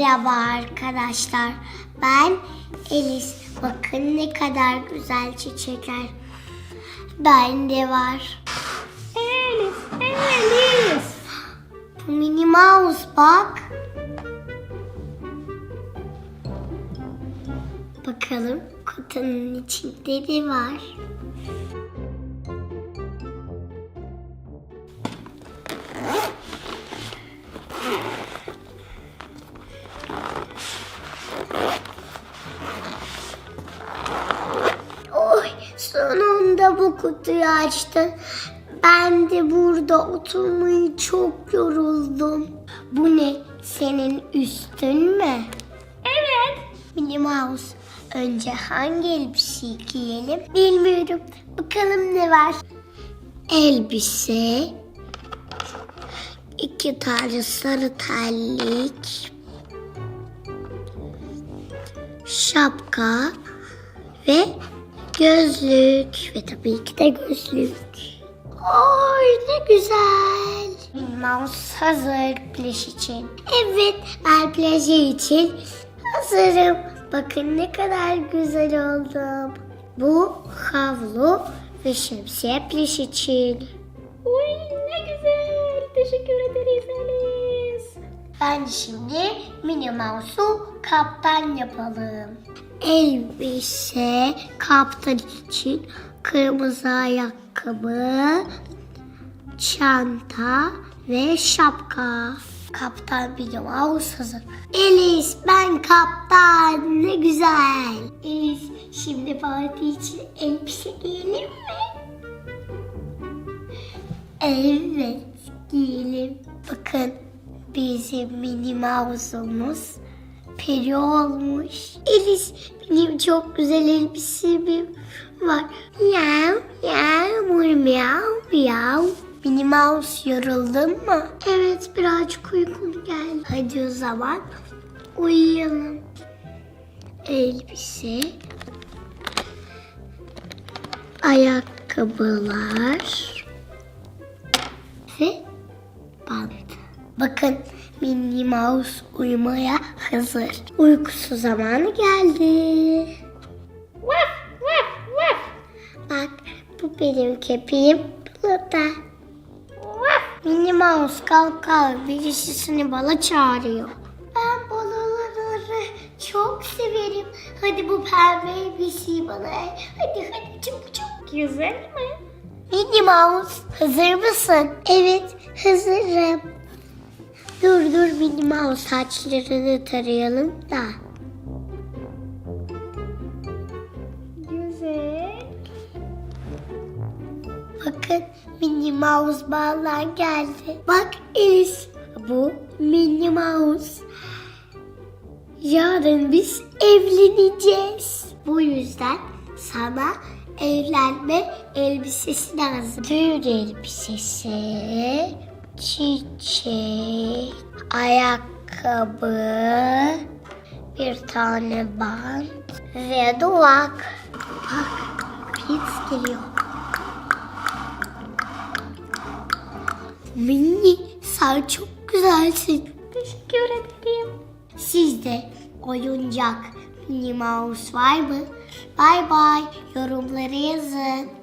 Merhaba arkadaşlar. Ben Elis. Bakın ne kadar güzel çiçekler. Bende var. Elis, Elis. Bu Minnie Mouse bak. Bakalım kutunun içinde ne var? Sonunda bu kutuyu açtın. Ben de burada oturmayı çok yoruldum. Bu ne? Senin üstün mü? Evet. Minnie Mouse. Önce hangi elbiseyi giyelim? Bilmiyorum. Bakalım ne var? Elbise. iki tane sarı terlik. Şapka. Ve gözlük. Ve tabii ki de gözlük. Oy ne güzel. Mouse hazır plaj için. Evet ben plajı için hazırım. Bakın ne kadar güzel oldum. Bu havlu ve şemsiye plaj için. Uy ne güzel. Teşekkür ederiz Elis. Ben şimdi Minnie Mouse'u kaptan yapalım. Elbise kaptan için kırmızı ayakkabı, çanta ve şapka. Kaptan Minnie Mouse hazır. Elis ben kaptan ne güzel. Elis şimdi parti için elbise giyelim mi? Evet, giyelim. Bakın bizim mini mouse'umuz peri olmuş. Elis benim çok güzel elbisem var. Miau, miau, miau, miau. Mini mouse yoruldun mu? Evet birazcık uykum geldi. Hadi o zaman uyuyalım. Elbise, ayakkabılar, ve. Bakın Minnie Mouse uyumaya hazır. Uykusu zamanı geldi. Vaf vaf vaf. Bak bu benim köpeğim burada. Vaf. Minnie Mouse kalk kalk birisi seni bala çağırıyor. Ben balaları çok severim. Hadi bu pembe elbiseyi bana. Hadi hadi çabuk çabuk. Güzel mi? Minnie Mouse hazır mısın? Evet hazırım. Dur dur Minnie Mouse saçlarını tarayalım da. Güzel. Bakın Minnie Mouse bağlar geldi. Bak Elis bu Minnie Mouse. Yarın biz evleneceğiz. Bu yüzden sana evlenme elbisesi lazım. Düğün elbisesi, çiçek, ayakkabı, bir tane bant ve duvak. Bak, Prince geliyor. Minnie sen çok güzelsin. Teşekkür ederim. Sizde oyuncak Minnie Mouse var mı? Bay bay yorumlara yazın.